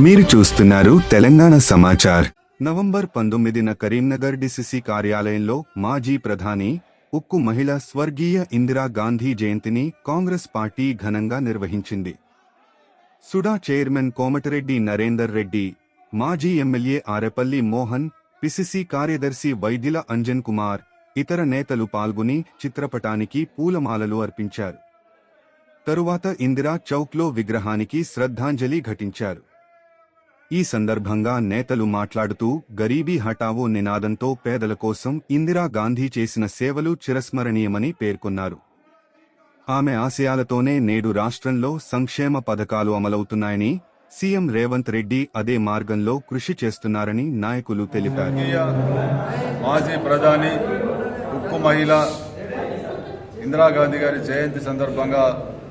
మీరు చూస్తున్నారు తెలంగాణ సమాచార్. నవంబర్ పంతొమ్మిదిన కరీంనగర్ డిసిసి కార్యాలయంలో మాజీ ప్రధాని ఉక్కు మహిళ స్వర్గీయ ఇందిరా గాంధీ జయంతిని కాంగ్రెస్ పార్టీ ఘనంగా నిర్వహించింది. సుడా చైర్మన్ కోమటిరెడ్డి నరేందర్ రెడ్డి మాజీ ఎమ్మెల్యే ఆరెపల్లి మోహన్ పిసిసి కార్యదర్శి వైద్యుల అంజన్ కుమార్ ఇతర నేతలు పాల్గొని చిత్రపటానికి పూలమాలలు అర్పించారు. తరువాత ఇందిరా చౌక్లో విగ్రహానికి శ్రద్ధాంజలి ఘటించారు. ఈ సందర్భంగా నేతలు మాట్లాడుతూ గరీబీ హటావో నినాదంతో పేదల కోసం ఇందిరా గాంధీ చేసిన సేవలు చిరస్మరణీయమని పేర్కొన్నారు. ఆమె ఆశయాలతోనే నేడు రాష్ట్రంలో సంక్షేమ పథకాలు అమలవుతున్నాయని సీఎం రేవంత్ రెడ్డి అదే మార్గంలో కృషి చేస్తున్నారని నాయకులు తెలిపారు. మాజీ ప్రధాని ఉక్కు మహిళ ఇందిరాగాంధీ గారి జయంతి సందర్భంగా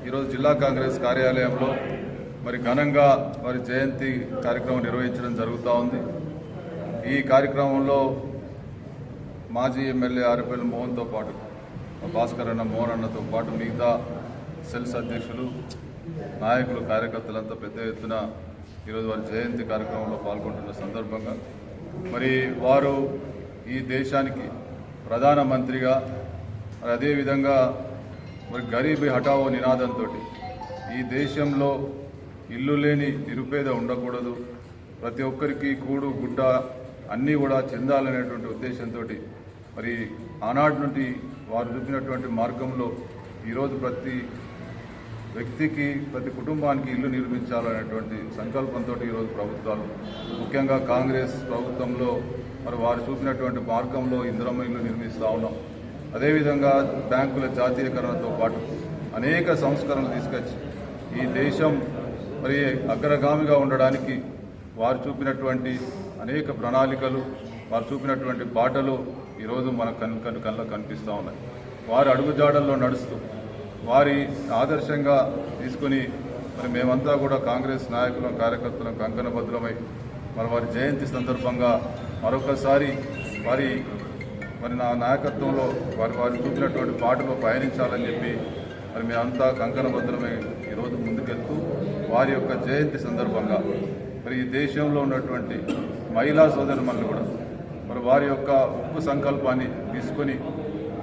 ఈరోజు జిల్లా కాంగ్రెస్ కార్యాలయంలో మరి ఘనంగా వారి జయంతి కార్యక్రమం నిర్వహించడం జరుగుతూ ఉంది. ఈ కార్యక్రమంలో మాజీ ఎమ్మెల్యే ఆర్ఎఫ్ఎల్ మోహన్తో పాటు భాస్కర్ అన్న మోహన్ అన్నతో పాటు మిగతా సెల్స్ అధ్యక్షులు నాయకులు కార్యకర్తలంతా పెద్ద ఎత్తున ఈరోజు వారి జయంతి కార్యక్రమంలో పాల్గొంటున్న సందర్భంగా మరి వారు ఈ దేశానికి ప్రధానమంత్రిగా మరి అదేవిధంగా మరి గరీబీ హఠావో నినాదంతో ఈ దేశంలో ఇల్లు లేని నిరుపేద ఉండకూడదు. ప్రతి ఒక్కరికి కూడు గుడ్డ అన్నీ కూడా చెందాలనేటువంటి ఉద్దేశంతో మరి ఆనాటి నుండి వారు చూపినటువంటి మార్గంలో ఈరోజు ప్రతి వ్యక్తికి ప్రతి కుటుంబానికి ఇల్లు నిర్మించాలనేటువంటి సంకల్పంతో ఈరోజు ప్రభుత్వాలు. ముఖ్యంగా కాంగ్రెస్ ప్రభుత్వంలో మరి వారు చూపినటువంటి మార్గంలో ఇందిరమ్మ ఇల్లు నిర్మిస్తూ ఉన్నాం. అదేవిధంగా బ్యాంకుల జాతీయకరణతో పాటు అనేక సంస్కరణలు తీసుకొచ్చి ఈ దేశం మరి అగ్రగామిగా ఉండడానికి వారు చూపినటువంటి అనేక ప్రణాళికలు వారు చూపినటువంటి బాటలు ఈరోజు మన కన్ కను కళ్ళ కనిపిస్తూ ఉన్నాయి. వారి అడుగుజాడల్లో నడుస్తూ వారి ఆదర్శంగా తీసుకుని మరి మేమంతా కూడా కాంగ్రెస్ నాయకులం కార్యకర్తలం కంకణభద్రమై మరి వారి జయంతి సందర్భంగా మరొకసారి వారి మరి నా నాయకత్వంలో వారి వారు చూపినటువంటి పాటలో పయనించాలని చెప్పి మరి మేమంతా కంకణభద్రమై ఈరోజు ముందుకెళ్తూ వారి యొక్క జయంతి సందర్భంగా. మరి ఈ దేశంలో ఉన్నటువంటి మహిళా సోదరుమణులు కూడా మరి వారి యొక్క ఉప్పు సంకల్పాన్ని తీసుకొని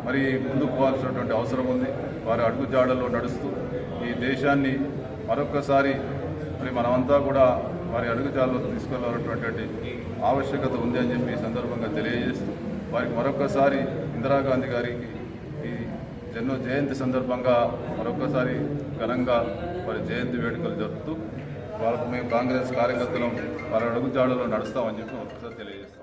మరి ముందుకు పోవాల్సినటువంటి అవసరం ఉంది. వారి అడుగుజాడల్లో నడుస్తూ ఈ దేశాన్ని మరొకసారి మరి మనమంతా కూడా వారి అడుగుజాడలో తీసుకెళ్ళాలన్నటువంటి ఆవశ్యకత ఉంది అని చెప్పి ఈ సందర్భంగా తెలియజేస్తూ వారికి మరొకసారి ఇందిరాగాంధీ గారికి జన్మ జయంతి సందర్భంగా మరొకసారి ఘనంగా వారి జయంతి వేడుకలు జరుపుతూ వాళ్ళకు మేము కాంగ్రెస్ కార్యకర్తలు వారి అడుగుజాడలో నడుస్తామని చెప్పి ఒకసారి తెలియజేస్తాం